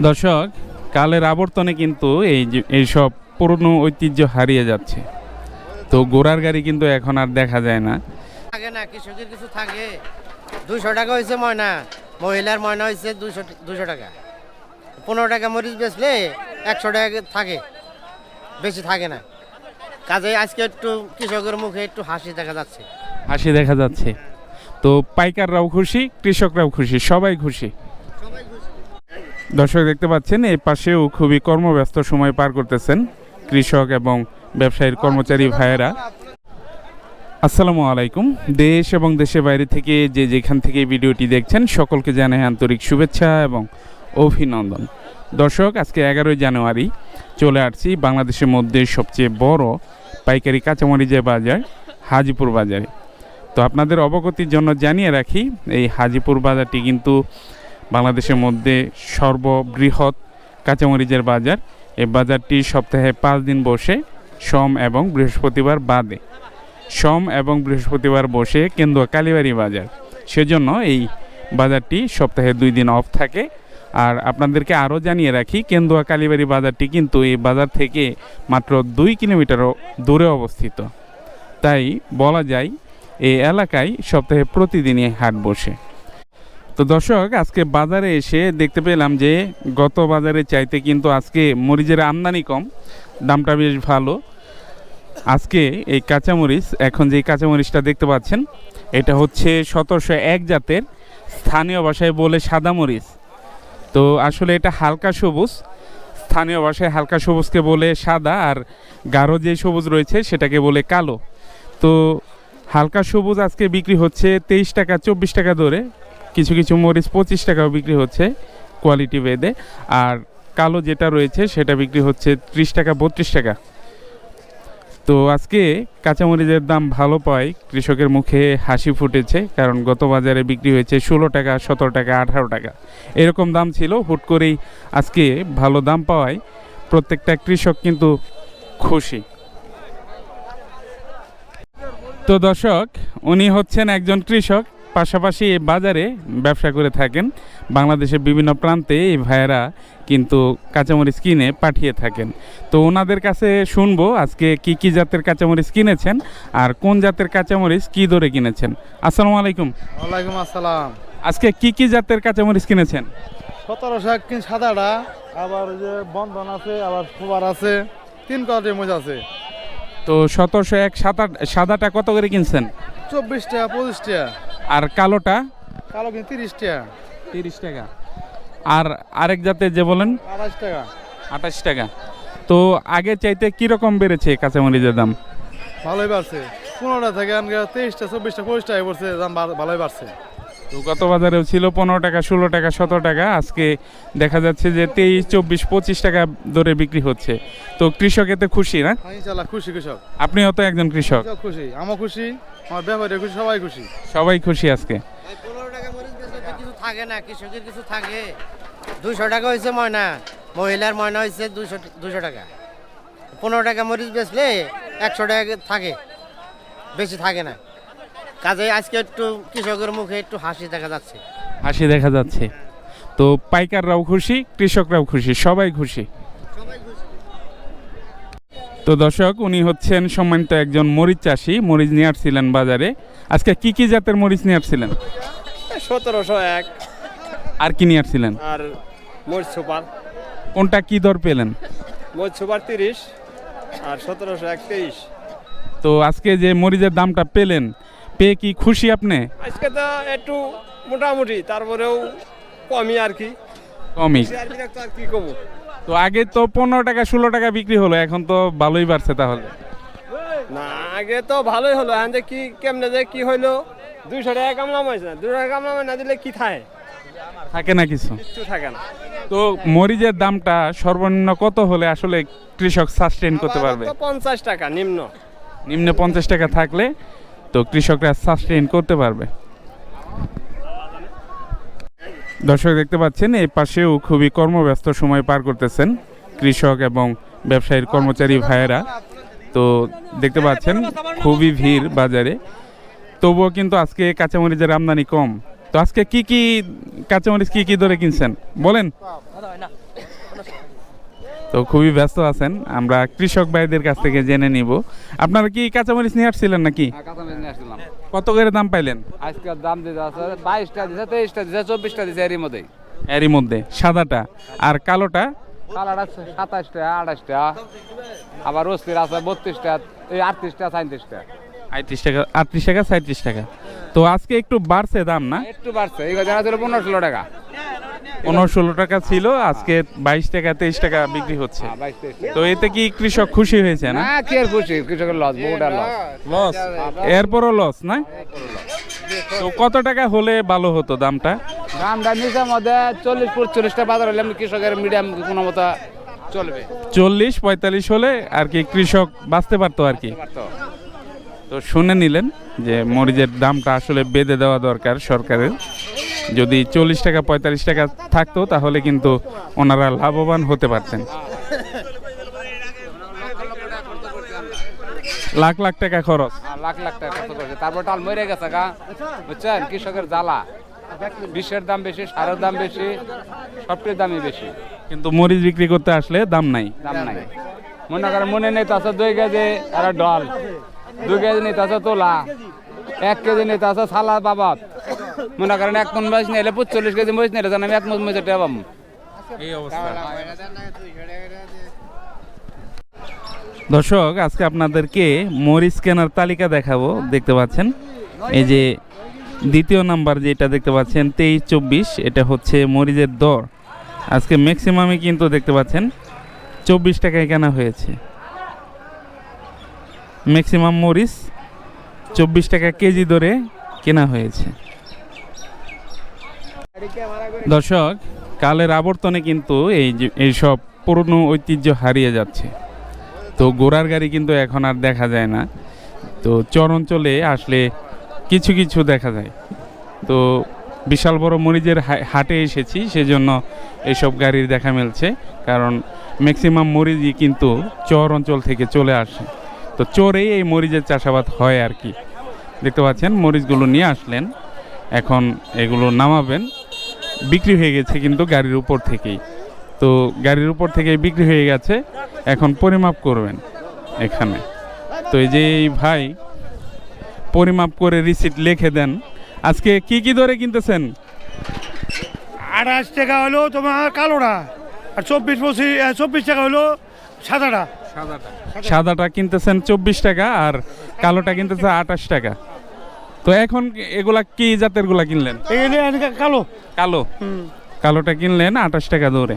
দর্শক কালের আবর্তনে কিন্তু এই যে- এইসব পুরনো ঐতিহ্য হারিয়ে যাচ্ছে। তো গোড়ার গাড়ি কিন্তু এখন আর দেখা যায় না। থাকে না কৃষকের কিছু থাকে? দুইশো টাকা হয়েছে ময়না। মহিলার ময়না হয়েছে দুশো দুশো টাকা। পনেরো টাকা মরিচ বেচলে একশো টাকা থাকে। বেশি থাকে না। কাজে আজকে একটু কৃষকের মুখে একটু হাসি দেখা যাচ্ছে। হাসি দেখা যাচ্ছে। তো পাইকাররাও খুশি কৃষকরাও খুশি। সবাই খুশি। দর্শক দেখতে পাচ্ছেন এই পাশেও খুবই কর্মব্যস্ত সময় পার করতেছেন কৃষক এবং ব্যবসায়ীর কর্মচারী ভাইয়েরা। আসসালামু আলাইকুম। দেশ এবং দেশের বাইরে থেকে যে যেখান থেকে ভিডিওটি দেখছেন, সকলকে জানাই আন্তরিক শুভেচ্ছা এবং অভিনন্দন। দর্শক, আজকে এগারোই জানুয়ারি, চলে আসছি বাংলাদেশের মধ্যে সবচেয়ে বড় পাইকারি কাঁচামারি কাঁচামরিচের বাজার, হাজিপুর বাজারে। তো আপনাদের অবগতির জন্য জানিয়ে রাখি, এই হাজিপুর বাজারটি কিন্তু বাংলাদেশের মধ্যে সর্ববৃহৎ কাঁচামরিচের বাজার। এই বাজারটি সপ্তাহে পাঁচ দিন বসে, সোম এবং বৃহস্পতিবার বাদে। সোম এবং বৃহস্পতিবার বসে কেন্দুয়া কালীবাড়ি বাজার। সেজন্য এই বাজারটি সপ্তাহে দুই দিন অফ থাকে। আর আপনাদেরকে আরও জানিয়ে রাখি কেন্দুয়া কালীবাড়ি বাজারটি কিন্তু এই বাজার থেকে মাত্র দুই কিলোমিটারও দূরে অবস্থিত। তাই বলা যায় এই এলাকায় সপ্তাহে প্রতিদিনই হাট বসে। তো দর্শক, আজকে বাজারে এসে দেখতে পেলাম যে গত বাজারে চাইতে কিন্তু আজকে মরিচের আমদানি কম, দামটা বেশ ভালো। আজকে এই কাঁচামরিচ, এখন যে কাঁচামরিচটা দেখতে পাচ্ছেন, এটা হচ্ছে সতেরোশো এক জাতের স্থানীয় ভাষায় বলে সাদা মরিচ। তো আসলে এটা হালকা সবুজ, স্থানীয় ভাষায় হালকা সবুজকে বলে সাদা, আর গাঢ় যে সবুজ রয়েছে সেটাকে বলে কালো। তো হালকা সবুজ আজকে বিক্রি হচ্ছে তেইশ টাকা, চব্বিশ টাকা দরে কিছু কিছু মরিচ পঁচিশ টাকাও বিক্রি হচ্ছে কোয়ালিটি বেদে আর কালো যেটা রয়েছে সেটা বিক্রি হচ্ছে ত্রিশ টাকা, বত্রিশ টাকা। তো আজকে কাঁচামরিচের দাম ভালো পায়, কৃষকের মুখে হাসি ফুটেছে, কারণ গত বাজারে বিক্রি হয়েছে ষোলো টাকা, সতেরো টাকা, আঠারো টাকা। এরকম দাম ছিল, হুট করেই আজকে ভালো দাম পাওয়ায় প্রত্যেকটা কৃষক কিন্তু খুশি। তো দর্শক, উনি হচ্ছেন একজন কৃষক পাশাপাশি এই বাজারে ব্যবসা করে থাকেন। বাংলাদেশের বিভিন্ন প্রান্তে এই ভাইয়েরা কিন্তু কাঁচামরিচ কিনে পাঠিয়ে থাকেন। তো ওনাদের কাছে শুনব আজকে কি কি জাতের কাঁচামরিচ কিনেছেন আর কোন জাতের কাঁচামরিচ কি দরে কিনেছেন। আসসালামু আলাইকুম। ওয়ালাইকুম আসসালাম। আজকে কি কি জাতের কাঁচামরিচ কিনেছেন? সতেরোশো এক কিন সাদাটা আবার যে বন্ধন আছে আবার ফুবার আছে তিন কোয়ালিটির মোজ আছে। তো সতেরোশো এক আট সাদাটা কত করে কিনছেন? চব্বিশ টাকা পঁচিশ টাকা। আর কালোটা? কালো কিন্তু তিরিশ টাকা। তিরিশ টাকা। আর আরেক জাতের যে বলেন? আঠাশ টাকা। আঠাশ টাকা। তো আগে চাইতে কীরকম বেড়েছে কাঁচামরিচের দাম? ভালোই বাড়ছে। পনেরোটা থেকে তেইশটা চব্বিশটা পঁচিশটা পড়ছে দাম ভালোই বাড়ছে। তো গত বাজারেও ছিল পনেরো টাকা ষোলো টাকা সতেরো টাকা। আজকে দেখা যাচ্ছে যে তেইশ চব্বিশ পঁচিশ টাকা দরে বিক্রি হচ্ছে। তো কৃষক এতে খুশি না? হ্যাঁ, খুশি কৃষক। আপনি তো একজন কৃষক। খুশি আমার খুশি আমার ব্যাপারে খুশি সবাই খুশি। সবাই খুশি আজকে। পনেরো টাকা মরিচ কিছু থাকে না কৃষকের কিছু থাকে। দুইশো টাকা হয়েছে ময়না মহিলার ময়না হয়েছে দুশো দুশো টাকা। পনেরো টাকা মরিচ বেচলে একশো টাকা থাকে বেশি থাকে না। কাজে আজকে একটু কৃষকের মুখে একটু হাসি দেখা যাচ্ছে। হাসি দেখা যাচ্ছে। তো পাইকাররাও খুশি কৃষকরাও খুশি সবাই খুশি। তো দর্শক উনি হচ্ছেন সম্মানিত একজন মরিচ চাষি মরিচ নিয়ে আসছিলেন বাজারে। আজকে কি কি জাতের মরিচ নিয়ে আসছিলেন? সতেরোশো এক। আর কি নিয়ে আসছিলেন? আর মোট সুপার। কোনটা কি দর পেলেন? মোট সুপার তিরিশ আর সতেরোশো এক তেইশ। তো আজকে যে মরিচের দামটা পেলেন পেয়ে কি খুশি আপনি? আজকে তো একটু মোটামুটি তারপরেও কমই আর কি। কমই। আর কি কমু? তো আগে তো পনেরো টাকা ষোলো টাকা বিক্রি হলো এখন তো ভালোই বাড়ছে তাহলে। না আগে তো ভালোই হলো এখন যে কি কেমনে যে কি হইল দুইশো টাকা কামলাম হয়েছে না দুশো টাকা কামলাম না দিলে কি থাকে? থাকে না কিছু। কিচ্ছু থাকে না। তো মরিচের দামটা সর্বনিম্ন কত হলে আসলে কৃষক সাস্টেন করতে পারবে? পঞ্চাশ টাকা নিম্ন। নিম্ন পঞ্চাশ টাকা থাকলে তো কৃষকরা সাস্টেইন করতে পারবে। দর্শক, দেখতে পাচ্ছেন এই পাশেও খুবই কর্মব্যস্ত সময় পার করতেছেন কৃষক এবং ব্যবসায়ীর কর্মচারী ভাইয়েরা। তো দেখতে পাচ্ছেন, খুবই ভিড় বাজারে। তবুও কিন্তু আজকে কাঁচামরিচের আমদানি কম। তো আজকে কি কি, কাঁচামরিচ কি কি ধরে কিনছেন? বলেন। তো খুবই ব্যস্ত আছেন আমরা কৃষক ভাইদের কাছ থেকে জেনে নিব। আপনারা কি কাঁচামরিচ নিয়ে আসছিলেন নাকি? আসছিলাম। কত করে দাম পাইলেন? আজকের দাম দিতে আছে বাইশটা দিছে তেইশটা দিছে চব্বিশটা দিছে এরই মধ্যে এরই মধ্যে সাদাটা। আর কালোটা? কালার আছে সাতাশটা আঠাশটা আবার অস্থির আছে বত্রিশটা এই আটত্রিশটা সাঁত্রিশটা আটত্রিশ টাকা আটত্রিশ টাকা সাঁত্রিশ টাকা। তো আজকে একটু বাড়ছে দাম না? একটু বাড়ছে এই জানা ছিল পনেরো ষোলো টাকা। পনেরো ষোলো টাকা ছিল আজকে বাইশ টাকা তেইশ টাকা বিক্রি হচ্ছে। হ্যাঁ, বাইশ তেইশ তো এতে কি কৃষক খুশি হয়েছে না? কি আর খুশি? কৃষকের লস বহুটা লস লস এরপরও লস না? তো কত টাকা হলে ভালো হতো দামটা? দামটা নিচের মধ্যে চল্লিশ পঁচল্লিশটা বাজার হলে কৃষকের মিডিয়াম কোনো মতো চলবে। চল্লিশ পঁয়তাল্লিশ হলে আর কি কৃষক বাঁচতে পারতো আর কি? তো শুনে নিলেন যে মরিচের দামটা আসলে বেঁধে দেওয়া দরকার সরকারের। যদি চল্লিশ টাকা পঁয়তাল্লিশ টাকা থাকতো তাহলে কিন্তু ওনারা লাভবান হতে পারতেন। লাখ লাখ টাকা খরচ। লাখ লাখ টাকা খরচ করছে তারপর টাল মরে গেছে গা। বুঝছেন? কৃষকের জ্বালা। বিষের দাম বেশি সারের দাম বেশি সবটির দামই বেশি। কিন্তু মরিচ বিক্রি করতে আসলে দাম নাই। দাম নাই। মনে করেন মনে নেই তাছে দুই কেজি আর ডল। দুই কেজি নেই তাছে তোলা। এক কেজি নেই তাছে সালা বাবাত মনে করেন এক মন মরিচ নিলে পঁচল্লিশ কেজি মরিচ নিলে আমি এক মন টেবাম এই অবস্থা। দর্শক, আজকে আপনাদেরকে মরিচ কেনার তালিকা দেখাবো, দেখতে পাচ্ছেন? এই যে দ্বিতীয় নাম্বার যেটা দেখতে পাচ্ছেন, তেইশ চব্বিশ, এটা হচ্ছে মরিচের দর। আজকে ম্যাক্সিমামে কিন্তু দেখতে পাচ্ছেন, চব্বিশ টাকায় কেনা হয়েছে। ম্যাক্সিমাম মরিচ চব্বিশ টাকা কেজি দরে কেনা হয়েছে। দর্শক, কালের আবর্তনে কিন্তু এই এইসব পুরনো ঐতিহ্য হারিয়ে যাচ্ছে। তো গোড়ার গাড়ি কিন্তু এখন আর দেখা যায় না। তো চর অঞ্চলে আসলে কিছু কিছু দেখা যায়। তো বিশাল বড় মরিচের হাটে এসেছি, সেজন্য এইসব গাড়ির দেখা মিলছে। কারণ ম্যাক্সিমাম মরিচই কিন্তু চর অঞ্চল থেকে চলে আসে। তো চরেই এই মরিচের চাষাবাদ হয় আর কি। দেখতে পাচ্ছেন, মরিচগুলো নিয়ে আসলেন। এখন এগুলো নামাবেন। বিক্রি হয়ে গেছে কিন্তু গাড়ির উপর থেকেই। তো গাড়ির উপর থেকে বিক্রি হয়ে গেছে এখন পরিমাপ করবেন এখানে। তো এই যে এই ভাই পরিমাপ করে রিসিট লিখে দেন। আজকে কি কি ধরে কিনতেছেন? আঠাশ টাকা হলো তোমার কালোটা আর চব্বিশ পঁচিশ চব্বিশ টাকা হলো সাদাটা। সাদাটা কিনতেছেন চব্বিশ টাকা আর কালোটা কিনতেছে আঠাশ টাকা। তো এখন এগুলা কি জাতেরগুলা কিনলেন? কালো। কালো। কালোটা কিনলেন আঠাশ টাকা দৌড়ে।